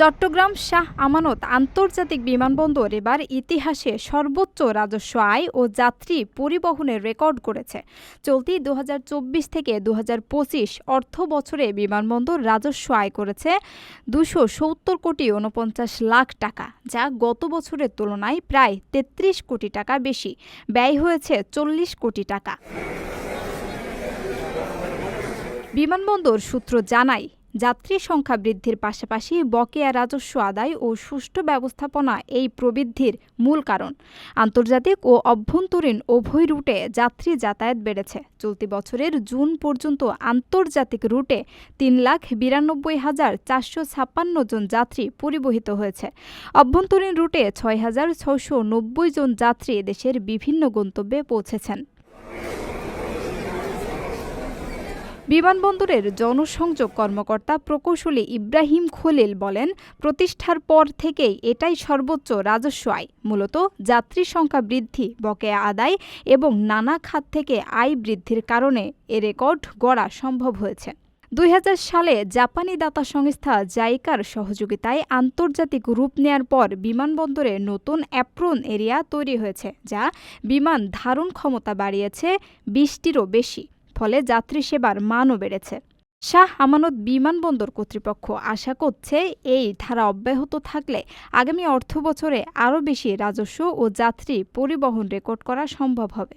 চট্টগ্রাম শাহ আমানত আন্তর্জাতিক বিমানবন্দর এবার ইতিহাসে সর্বোচ্চ রাজস্ব আয় ও যাত্রী পরিবহনের রেকর্ড করেছে। চলতি দু হাজার চব্বিশ থেকে দু হাজার পঁচিশ অর্থ বছরে বিমানবন্দর রাজস্ব আয় করেছে দুশো সত্তর কোটি উনপঞ্চাশ লাখ টাকা, যা গত বছরের তুলনায় প্রায় তেত্রিশ কোটি টাকা বেশি। ব্যয় হয়েছে চল্লিশ কোটি টাকা। বিমানবন্দর সূত্র জানায় যাত্রী সংখ্যা বৃদ্ধির পাশাপাশি বকেয়া রাজস্ব আদায় ও সুষ্ঠু ব্যবস্থাপনা এই প্রবৃদ্ধির মূল কারণ। আন্তর্জাতিক ও অভ্যন্তরীণ উভয় রুটে যাত্রী যাতায়াত বেড়েছে। চলতি বছরের জুন পর্যন্ত আন্তর্জাতিক রুটে তিন লাখ বিরানব্বই হাজার চারশো ছাপ্পান্ন জন যাত্রী পরিবহিত হয়েছে। অভ্যন্তরীণ রুটে ছয় হাজার ছশো নব্বই জন যাত্রী দেশের বিভিন্ন গন্তব্যে পৌঁছেছেন। বিমানবন্দরের জনসংযোগ কর্মকর্তা প্রকৌশলী ইব্রাহিম খলিল বলেন, প্রতিষ্ঠার পর থেকেই এটাই সর্বোচ্চ রাজস্ব আয়। মূলত যাত্রী সংখ্যা বৃদ্ধি, বকেয়া আদায় এবং নানা খাত থেকে আয় বৃদ্ধির কারণে এ রেকর্ড গড়া সম্ভব হয়েছে। দুই হাজার সালে জাপানি দাতা সংস্থা জাইকার সহযোগিতায় আন্তর্জাতিক রূপ নেয়ার পর বিমানবন্দরে নতুন অ্যাপ্রোন এরিয়া তৈরি হয়েছে, যা বিমান ধারণ ক্ষমতা বাড়িয়েছে বিশটিরও বেশি। ফলে যাত্রী সেবার মানও বেড়েছে। শাহ আমানত বিমানবন্দর কর্তৃপক্ষ আশা করছে এই ধারা অব্যাহত থাকলে আগামী অর্থ বছরে আরও বেশি রাজস্ব ও যাত্রী পরিবহন রেকর্ড করা সম্ভব হবে।